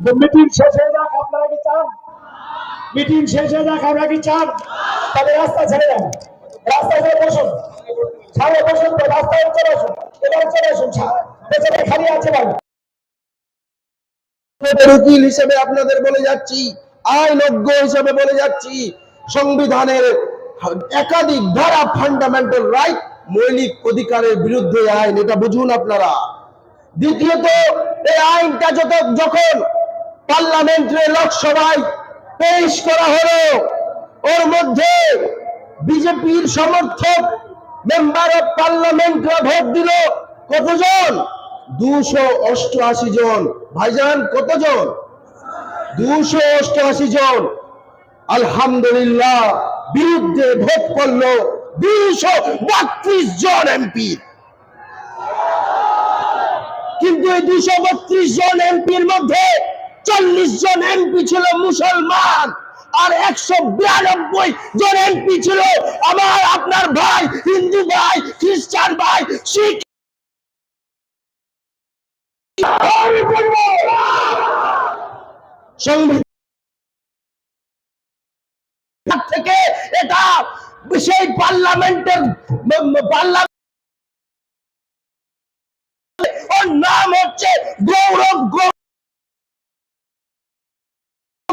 Meeting শেষ হয়ে যাক, আপনারা কি চান? মিটিং শেষ হয়ে যাক আপনারা কি চান? তাহলে রাস্তা ছেড়ে দেন রাস্তায় ছেড়ে বসুন। বসুন তো এবার চলে আসুন পেছনে খালি আছে আপনাদের উকিল হিসেবে আপনাদের বলে যাচ্ছি, আইনজ্ঞ হিসেবে বলে যাচ্ছি, সংবিধানের একাধিক ধারা ফান্ডামেন্টাল রাইট মৌলিক অধিকারের বিরুদ্ধে আইন, এটা বুঝুন আপনারা। দ্বিতীয়ত, এই আইনটা যত যখন পার্লামেন্টে লোকসভায় পেশ করা হলো। ওর মধ্যে বিজেপির সমর্থক মেম্বার অফ পার্লামেন্টরা ভোট দিল কতজন? দুশো অষ্টআশি জন। ভাইজান, কতজন? দুশো অষ্টআশি জন। আলহামদুলিল্লাহ, বিরুদ্ধে ভোট করল দুশো বত্রিশ জন এমপি। কিন্তু এই দুশো বত্রিশ জন এমপির মধ্যে চল্লিশ জন এমপি ছিল মুসলমান, আর একশো বিরানব্বই জন এমপি ছিল আমার আপনার ভাই, হিন্দু ভাই, খ্রিস্টান ভাই, শিখ। সংবিধান থেকে এটা সেই পার্লামেন্টের পার্লামেন্ট ওর নাম হচ্ছে গৌরব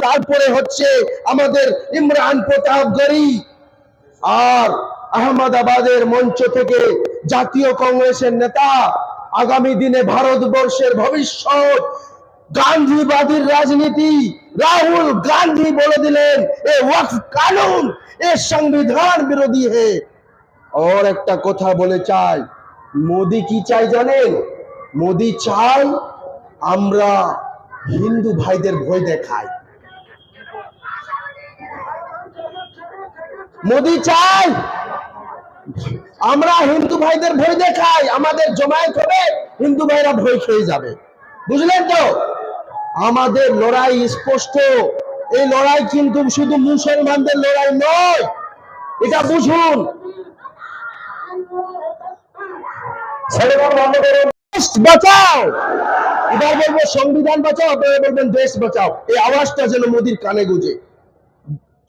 তারপরে হচ্ছে আমাদের ইমরান প্রতাপ গরি আর আহমদাবাদের মঞ্চ থেকে জাতীয় কংগ্রেসের নেতা আগামী দিনে ভারতবর্ষের ভবিষ্যৎ গান্ধীবাদীর রাজনীতি। রাহুল গান্ধী বলে দিলেন, এ ওয়াকফ কানুন, এ সংবিধান বিরোধী হে। और একটা কথা বলে চাই, মোদি কি চাই জানেন? মোদি চাই আমরা হিন্দু ভাইদের ভয় দেখাই। মোদি চাই। আমরা হিন্দু ভাইদের ভয় দেখাই, আমাদের জমায়েত হবে, হিন্দু ভাইরা ভয় খেয়ে যাবে। বুঝলেন তো? আমাদের লড়াই স্পষ্ট। এই লড়াই কিন্তু শুধু মুসলমানদের লড়াই নয়, এটা বুঝুন। বাঁচাও। এবার বলব, সংবিধান বাঁচাও আপনারা বলবেন, দেশ বাঁচাও। এই আওয়াজটা যেন মোদির কানে গুজে।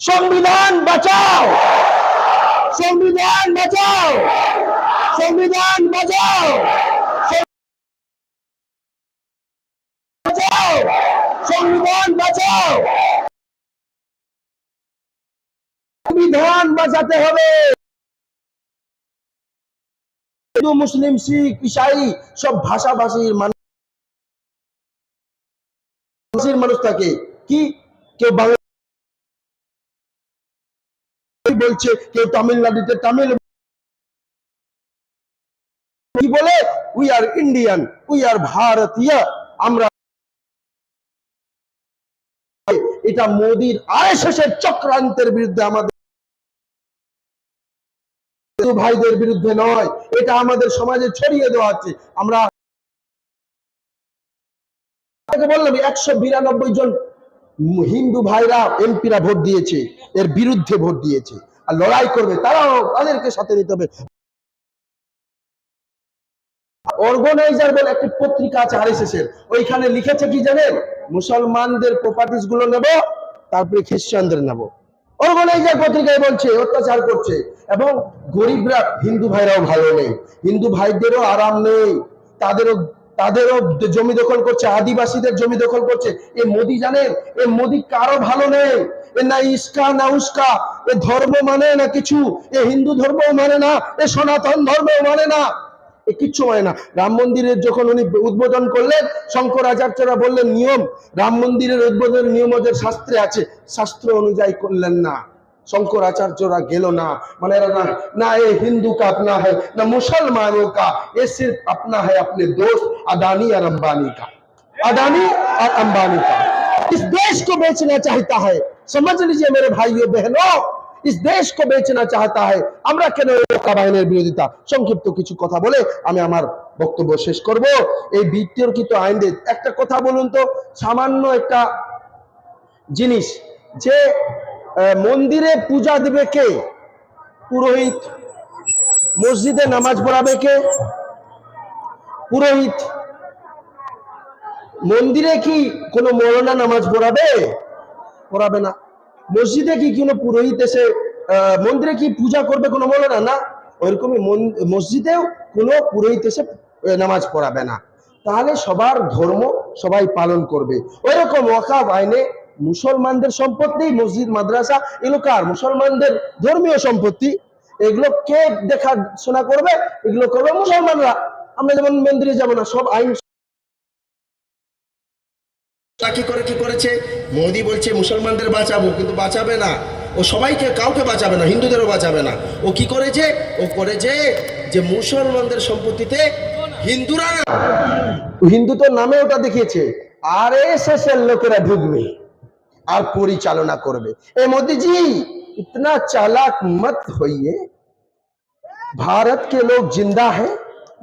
সংবিধান বাঁচাও। সংবিধান বাঁচাও। সংবিধান বাঁচাও। বাঁচাও। সংবিধান বাঁচাও। সংবিধান বাঁচাতে হবে। হিন্দু, মুসলিম, শিখ, ইসাই সব ভাষাভাষীর মানুষ ভাষীর মানুষ থাকে। কি? কেউ বাংলা বলছে, কেউ তামিলনাড়ুতে তামিল কি বলে? We are Indian we are ভারতীয়, আমরা এটা মোদির আরএসএস এর চক্রান্তের বিরুদ্ধে আমাদের ভাইদের বিরুদ্ধে নয়, এটা আমাদের সমাজে ছড়িয়ে দেওয়া হচ্ছে আমরা বললাম, একশো বিরানব্বই জন হিন্দু ভাইরা এমপিরা ভোট দিয়েছে, এর বিরুদ্ধে ভোট দিয়েছে। আর লড়াই করবে, তারাও তাদেরকে সাথে নিতে হবে। অর্গানাইজার বলে একটি পত্রিকা আছে আরএসএস এর ওইখানে লিখেছে কি জানেন? মুসলমানদের প্রপার্টিসগুলো নেব, তারপরে খ্রিস্টানদের নেব। অর্গানাইজার পত্রিকায় বলছে, অত্যাচার করছে, এবং গরিবরা, হিন্দু ভাইরাও ভালো নেই। হিন্দু ভাইদেরও আরাম নেই, তাদেরও তাদেরও জমি দখল করছে, আদিবাসীদের জমি দখল করছে। এ মোদি জানেন? এ মোদি কারও ভালো নেই। এ না ইস্কা, না উস্কা। এ ধর্ম মানে না কিছু। এ হিন্দু ধর্মও মানে না, এ সনাতন ধর্মও মানে না। এ কিচ্ছু মানে না। রাম মন্দিরের যখন উনি উদ্বোধন করলেন শঙ্করাচার্যরা বললেন, নিয়ম, রাম মন্দিরের উদ্বোধনের নিয়ম ওদের শাস্ত্রে আছে। শাস্ত্র অনুযায়ী করলেন না। शंकराचार्य गेलो ना माने ना ना ये हिंदू का अपना है ना मुसलमानों का ये सिर्फ अपना है अपने दोस्त अदानी और अंबानी का अदानी और अंबानी का इस देश को बेचना चाहता है समझ लीजिए मेरे भाइयों बहनों इस देश को बेचना चाहता है আমরা কেন এলাকা বাহিনীর বিরোধিতা সংক্ষিপ্ত কিছু কথা বলে আমি আমার বক্তব্য শেষ করব এই বিতর্কিত আইন একটা কথা বলুন তো সামান্য একটা জিনিস যে আহ, মন্দিরে পূজা দিবে কে? পুরোহিত। মসজিদে নামাজ পড়াবে কে? পুরোহিত। মন্দিরে কি কোনো মরনা নামাজ পড়াবে? পড়াবে না। মসজিদে কি কোনো পুরোহিত এসে মন্দিরে কি পূজা করবে কোনো মরনা না। ওইরকমই মসজিদেও কোনো পুরোহিত এসে নামাজ পড়াবে না। তাহলে সবার ধর্ম সবাই পালন করবে। ওইরকম ওয়াকাব আইনে মুসলমানদের সম্পত্তি, মসজিদ, মাদ্রাসা এগুলো কার মুসলমানদের ধর্মীয় সম্পত্তি, এগুলো কে দেখাশোনা করবে? এগুলো করবে মুসলমানরা। আমরা যেমন মন্দিরে যাব না, সব আইন কি করে, কি করেছে? মোদি বলছে, মুসলমানদের বাঁচাবো। কিন্তু বাঁচাবে না। ও সবাইকে, কাউকে বাঁচাবে না, হিন্দুদেরও বাঁচাবে না। ও কি করেছে? ও করেছে যে মুসলমানদের সম্পত্তিতে হিন্দুরা না হিন্দু তো নামে ওটা দেখিয়েছে। আর এস এস এর লোকেরা ঢুকবে। আর পরিচালনা করবে এ মোদিজি ইতনা চালাক মত হইয়ে भारत के लोग जिंदा है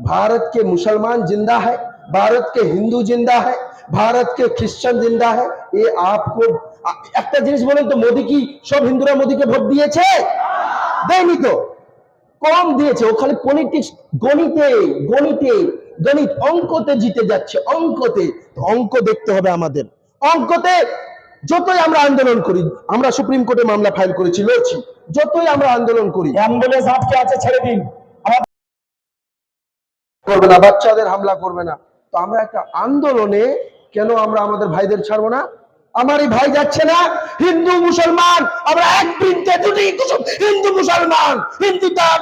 भारत के मुसलमान जिंदा है भारत के हिंदू जिंदा है भारत के খ্রিস্টান জিন্দা है ये आपको আ- একটা জিনিস বলেন তো মোদি কি সব হিন্দুরা মোদিকে ভোট দিয়েছে দেয়নি তো কম দিয়েছে ও খালি পলিটিক্স গণিতে গণিতে গণিত অঙ্কতে জিতে যাচ্ছে অঙ্কতে তো অঙ্ক দেখতে হবে আমাদের অঙ্কতে যতই আমরা আন্দোলন করি আমরা সুপ্রিম কোর্টে মামলা ফাইল করেছি লড়ছি যতই আমরা আন্দোলন করি অ্যাম্বুলেন্স আটকে আছে ছেড়ে দিন। করবে না বাচ্চাদের হামলা করবে না। তো আমরা একটা আন্দোলনে কেন আমরা আমাদের ভাইদের ছাড়বো না? আমার এই ভাই যাচ্ছে না হিন্দু মুসলমান আমরা এক বৃন্তে দুটি হিন্দু মুসলমান হিন্দু তাহার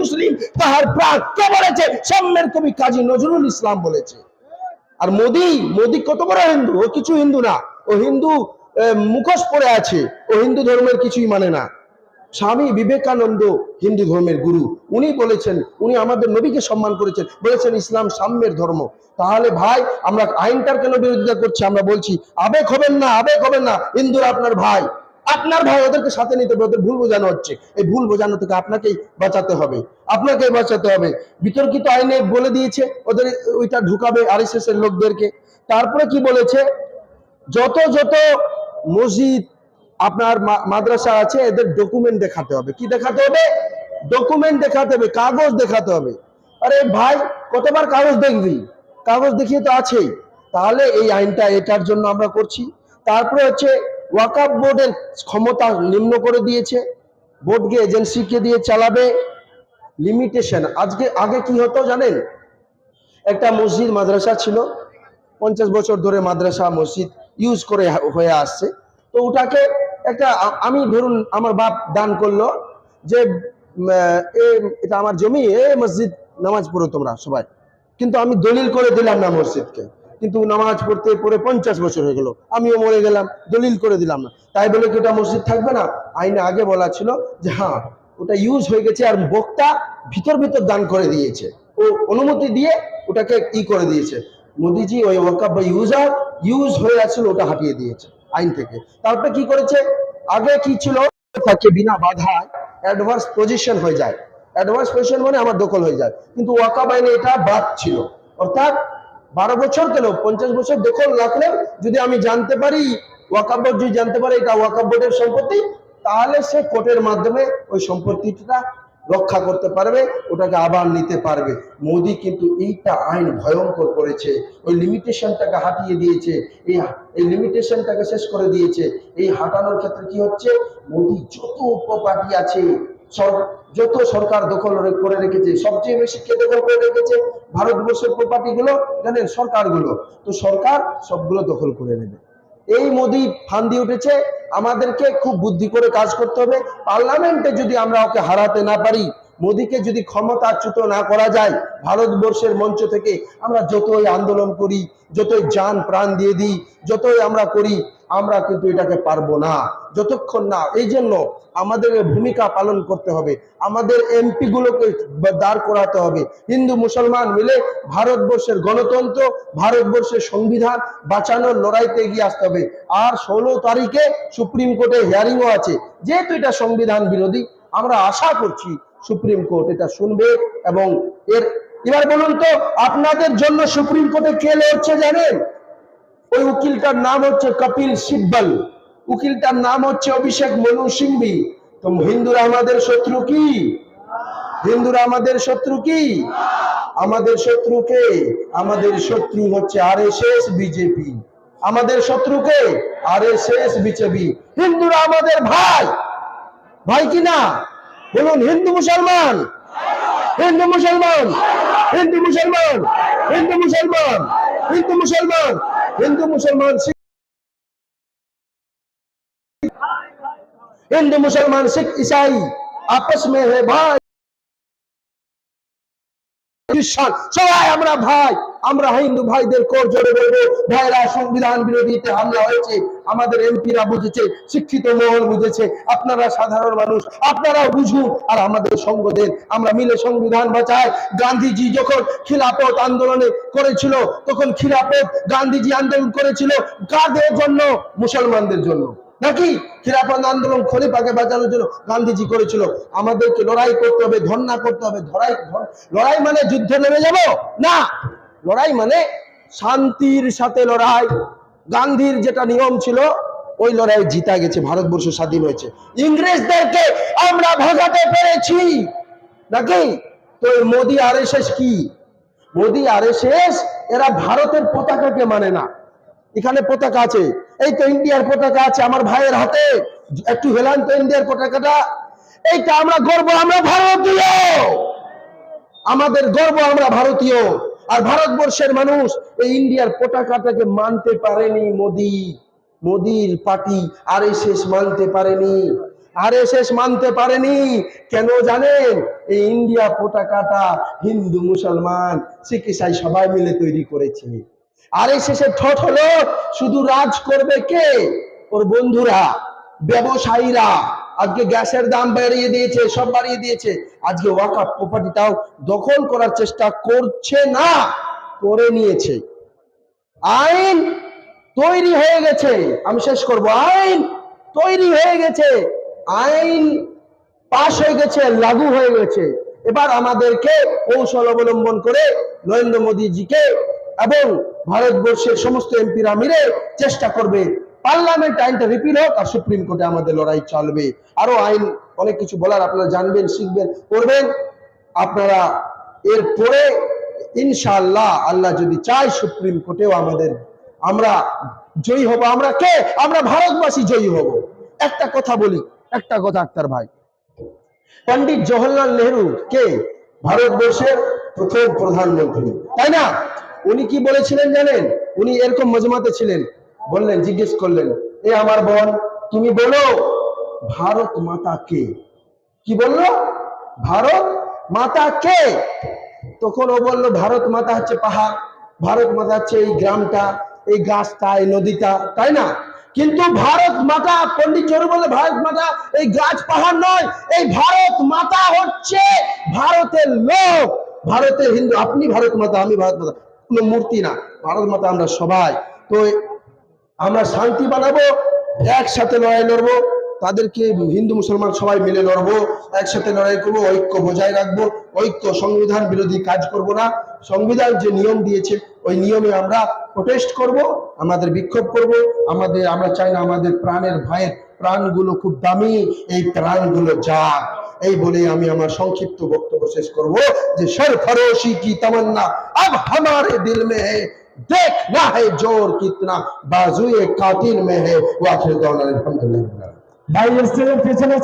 মুসলিম তাহার প্রাণ কে বলেছে? সাম্যের কবি কাজী নজরুল ইসলাম বলেছে। আর মোদি মোদি কত বড় হিন্দু? ও কিছু হিন্দু না। ও হিন্দু মুখোশ পরে আছে। ও হিন্দু ধর্মের কিছুই মানে না। স্বামী বিবেকানন্দ হিন্দু ধর্মের গুরু। উনি বলেছেন, উনি আমাদের নবীকে সম্মান করেছেন। বলেছেন, ইসলাম সাম্যের ধর্ম। তাহলে ভাই, আমরা আইনটার কেন বিরোধিতা করছি? আমরা বলছি, আবেগ হবেন না, আবেগ হবেন না। হিন্দুরা আপনার ভাই। আপনার ভাই ওদেরকে সাথে নিতে হবে, ওদের ভুল বোঝানো হচ্ছে। এই ভুল বোঝানো থেকে আপনাকেই বাঁচাতে হবে। আপনাকেই বাঁচাতে হবে। বিতর্কিত আইনে বলে দিয়েছে, ওদের ওইটা ঢুকাবে আরএসএস এর লোকদেরকে। তারপরে কি বলেছে? যত যত মসজিদ আপনার মাদ্রাসা আছে, এদের ডকুমেন্ট দেখাতে হবে। কি দেখাতে হবে? ডকুমেন্ট দেখাতে হবে, কাগজ দেখাতে হবে। আরে ভাই, কতবার কাগজ দেখবি? কাগজ দেখিয়ে তো আছেই। তাহলে এই আইনটা এটার জন্য আমরা করছি। তারপরে হচ্ছে ওয়াকাব বোর্ডের ক্ষমতা নিম্ন করে দিয়েছে। বোর্ডকে এজেন্সিকে দিয়ে চালাবে। লিমিটেশন আজকে, আগে কি হতো জানেন? একটা মসজিদ মাদ্রাসা ছিল। পঞ্চাশ বছর ধরে মাদ্রাসা, মসজিদ ইউজ করে হয়ে আসছে। তো ওটাকে একটা আমি ধরুন আমার বাপ দান করল যে এটা আমার জমি, এ মসজিদ, নামাজ পড়ো তোমরা সবাই। কিন্তু আমি দলিল করে দিলাম না মসজিদকে। কিন্তু নামাজ পড়তে পড়ে পঞ্চাশ বছর হয়ে গেল। আমিও মরে গেলাম, দলিল করে দিলাম না। তাই বলে কি ওটা মসজিদ থাকবে না? আইনে আগে বলা ছিল যে হ্যাঁ ওটা ইউজ হয়ে গেছে আর বক্তা ভিতর ভিতর দান করে দিয়েছে। ও অনুমতি দিয়ে ওটাকে ই করে দিয়েছে। মোদিজি ওই ওয়াকাব বা ইউজার ইউজ হয়ে আছিল ওটা হাঁটিয়ে দিয়েছে, আইন থেকে। তারপরে কি করেছে? আগে কি ছিল? থাকে বিনা বাধায় অ্যাডভান্স পজিশন হয়ে যায়। অ্যাডভান্স পজিশন মানে আমার দখল হয়ে যায়। কিন্তু ওয়াকাব আইনে এটা বাদ ছিল। অর্থাৎ বারো বছর কেন পঞ্চাশ বছর দখল রাখলেও যদি আমি জানতে পারি ওয়াকাব বোর্ড যদি জানতে পারে, এটা ওয়াকাব বোর্ডের সম্পত্তি, তাহলে সে কোর্টের মাধ্যমে ওই সম্পত্তিটা রক্ষা করতে পারবে, ওটাকে আবার নিতে পারবে। মোদি কিন্তু এইটা আইন ভয়ঙ্কর করেছে। ওই লিমিটেশনটাকে হাঁটিয়ে দিয়েছে। এই এই লিমিটেশনটাকে শেষ করে দিয়েছে। এই হাঁটানোর ক্ষেত্রে কি হচ্ছে? মোদি যত প্রপার্টি আছে যত সরকার দখল করে রেখেছে, সবচেয়ে বেশি কে দখল করে রেখেছে? ভারতবর্ষের প্রপার্টি গুলো জানেন, সরকারগুলো। তো সরকার সবগুলো দখল করে নেবে। এই মোদি ফান্দি উঠেছে, আমাদেরকে খুব বুদ্ধি করে কাজ করতে হবে। পার্লামেন্টে যদি আমরা ওকে হারাতে না পারি মোদিকে যদি ক্ষমতাচ্যুত না করা যায়, ভারতবর্ষের মঞ্চ থেকে আমরা যতই আন্দোলন করি, যতই যান প্রাণ দিয়ে দিই, যতই আমরা করি, আমরা কিন্তু এটাকে পারব না। যতক্ষণ না, এই জন্য আমাদের ভূমিকা পালন করতে হবে। আমাদের এমপি গুলোকে দাঁড় করাতে হবে। হিন্দু, মুসলমান মিলে ভারতবর্ষের গণতন্ত্র, ভারতবর্ষের সংবিধান বাঁচানোর লড়াইতে এগিয়ে আসতে হবে। আর ষোলো তারিখে সুপ্রিম কোর্টে হিয়ারিংও আছে। যেহেতু এটা সংবিধান বিরোধী, আমরা আশা করছি সুপ্রিম কোর্ট এটা শুনবে এবং এর, এবার বলুন তো, আপনাদের জন্য সুপ্রিম কোর্টে কে লড়ছে জানেন? ওই উকিলটার নাম হচ্ছে কপিল সিব্বল। উকিলটার নাম হচ্ছে অভিষেক মনু সিংভি। তো হিন্দুরা আমাদের শত্রু কি? হিন্দুরা আমাদের শত্রু কি? আমাদের শত্রুকে আমাদের শত্রু হচ্ছে আর বিজেপি। আমাদের শত্রুকে আর এস বিজেপি। হিন্দুরা আমাদের ভাই। ভাই কি না? বলুন হিন্দু মুসলমান হিন্দু মুসলমান হিন্দু মুসলমান হিন্দু মুসলমান হিন্দু মুসলমান হিন্দু মুসলমান শিখ हिंदू मुसलमान सिख ईसाई आपस में है भाई খ্রিস্টান সবাই, আমরা ভাই, আমরা হিন্দু ভাইদের কোর জোরে বলব। ভাইরা সংবিধান বিরোধীতে হামলা হয়েছে, আমাদের এমপিরা বুঝেছে, শিক্ষিত মহল বুঝেছে, আপনারা সাধারণ মানুষ, আপনারাও বুঝুন। আর আমাদের সঙ্গ দেন আমরা মিলে সংবিধান বাঁচাই। গান্ধীজি যখন খিলাফত আন্দোলনে করেছিল, তখন খিলাফত গান্ধীজি আন্দোলন করেছিল কাদের জন্য? মুসলমানদের জন্য। নাকি খিলাফত আন্দোলন খলিফাকে বাঁচানোর জন্য গান্ধীজি করেছিল? আমাদেরকে লড়াই করতে হবে, ধর্ণা করতে হবে, ধরাই লড়াই মানে যুদ্ধে নেমে যাব? না। লড়াই মানে শান্তির সাথে লড়াই। গান্ধীর যেটা নিয়ম ছিল, ওই লড়াই জিতা গেছে, ভারতবর্ষ স্বাধীন হয়েছে। ইংরেজদেরকে আমরা ভাগাতে পেরেছি। নাকি? তো মোদি আর কি? মোদি আর এরা ভারতের পতাকাকে মানে না। এখানে পতাকা আছে। এই তো ইন্ডিয়ার পতাকা আছে আমার ভাইয়ের হাতে। একটু হেলান তো ইন্ডিয়ার পতাকাটা। এইটা আমরা গর্ব, আমরা ভারতীয়। আমাদের গর্ব, আমরা ভারতীয়। আর ভারতবর্ষের মানুষ এই ইন্ডিয়ার পতাকাটাকে মানতে পারেনি মোদি। মোদির পার্টি আর শেষ মানতে পারেনি। আর শেষ মানতে পারেনি। কেন জানেন? এই ইন্ডিয়া পতাকাটা হিন্দু, মুসলমান চিকিৎসায় সবাই মিলে তৈরি করেছে। আর এই শেষে ঠোঁট হলো, শুধু রাজ করবে কে? ওর বন্ধুরা, ব্যবসায়ীরা। আজকে গ্যাসের দাম বাড়িয়ে দিয়েছে, সব বাড়িয়ে দিয়েছে। আজকে ওয়াকাপ প্রপার্টিটাও দখল করার চেষ্টা করছে না, করে নিয়েছে। আইন তৈরি হয়ে গেছে। আমি শেষ করব। আইন তৈরি হয়ে গেছে। আইন পাশ হয়ে গেছে, লাগু হয়ে গেছে। এবার আমাদেরকে কৌশল অবলম্বন করে নরেন্দ্র মোদীজিকে এবং ভারতবর্ষের সমস্ত এমপিরা মিলে চেষ্টা করবে পার্লামেন্ট আইনটা রিপিল হোক আর সুপ্রিম কোর্টে আমাদের লড়াই চলবে। আরও আইন, অনেক কিছু বলার আপনারা জানবেন, শিখবেন, করবেন। আপনারা এরপরে ইনশাআল্লাহ আল্লাহ যদি চায় সুপ্রিম কোর্টেও আমাদের, আমরা জয়ী হব। আমরা কে? আমরা ভারতবাসী জয়ী হব। একটা কথা বলি, একটা কথা আক্তার ভাই। পন্ডিত জওহরলাল নেহরু কে? ভারতবর্ষের প্রথম প্রধানমন্ত্রী। তাই না? উনি কি বলেছিলেন জানেন? উনি এরকম মজমাতে ছিলেন। বললেন, জিজ্ঞেস করলেন, এ আমার বোন, তুমি বলো, ভারত মাতা কে? কি বলল? ভারত মাতা কে? তখন ও বলল, ভারত মাতা হচ্ছে পাহাড়, ভারত মাতা হচ্ছে এই গ্রামটা, এই গাছটা, এই নদীটা, তাই না? কিন্তু ভারত মাতা পন্ডিত জরু বলে ভারত মাতা এই গাছ পাহাড় নয়, এই ভারত মাতা হচ্ছে ভারতের লোক। ভারতের হিন্দু, আপনি ভারত মাতা, আমি ভারত মাতা। কোনো মূর্তি না। ভারত মাতা আমরা সবাই। তো আমরা শান্তি বানাবো, একসাথে লড়াই লড়বো, তাদেরকে হিন্দু মুসলমান সবাই মিলে লড়বো, একসাথে লড়াই করব, ঐক্য বজায় রাখব, ঐক্য সংবিধান বিরোধী কাজ করব না। সংবিধান যে নিয়ম দিয়েছে, ওই নিয়মে আমরা প্রোটেস্ট করব, আমাদের বিক্ষোভ করব। আমাদের, আমরা চাই না আমাদের প্রাণের ভাইয়ের প্রাণগুলো খুব দামি, এই প্রাণগুলো যাক। এই বলে আমি আমার সংক্ষিপ্ত বক্তব্য শেষ করব যে সরফরোশি কি তামান্না, আব হামারে দিল মে হে দেখনা হে জোর কিতনা, বাজুয়ে কাতিল মে হে ওয়াখির দাওয়ান আলহামদুলিল্লাহ। ভাই এর পেছনে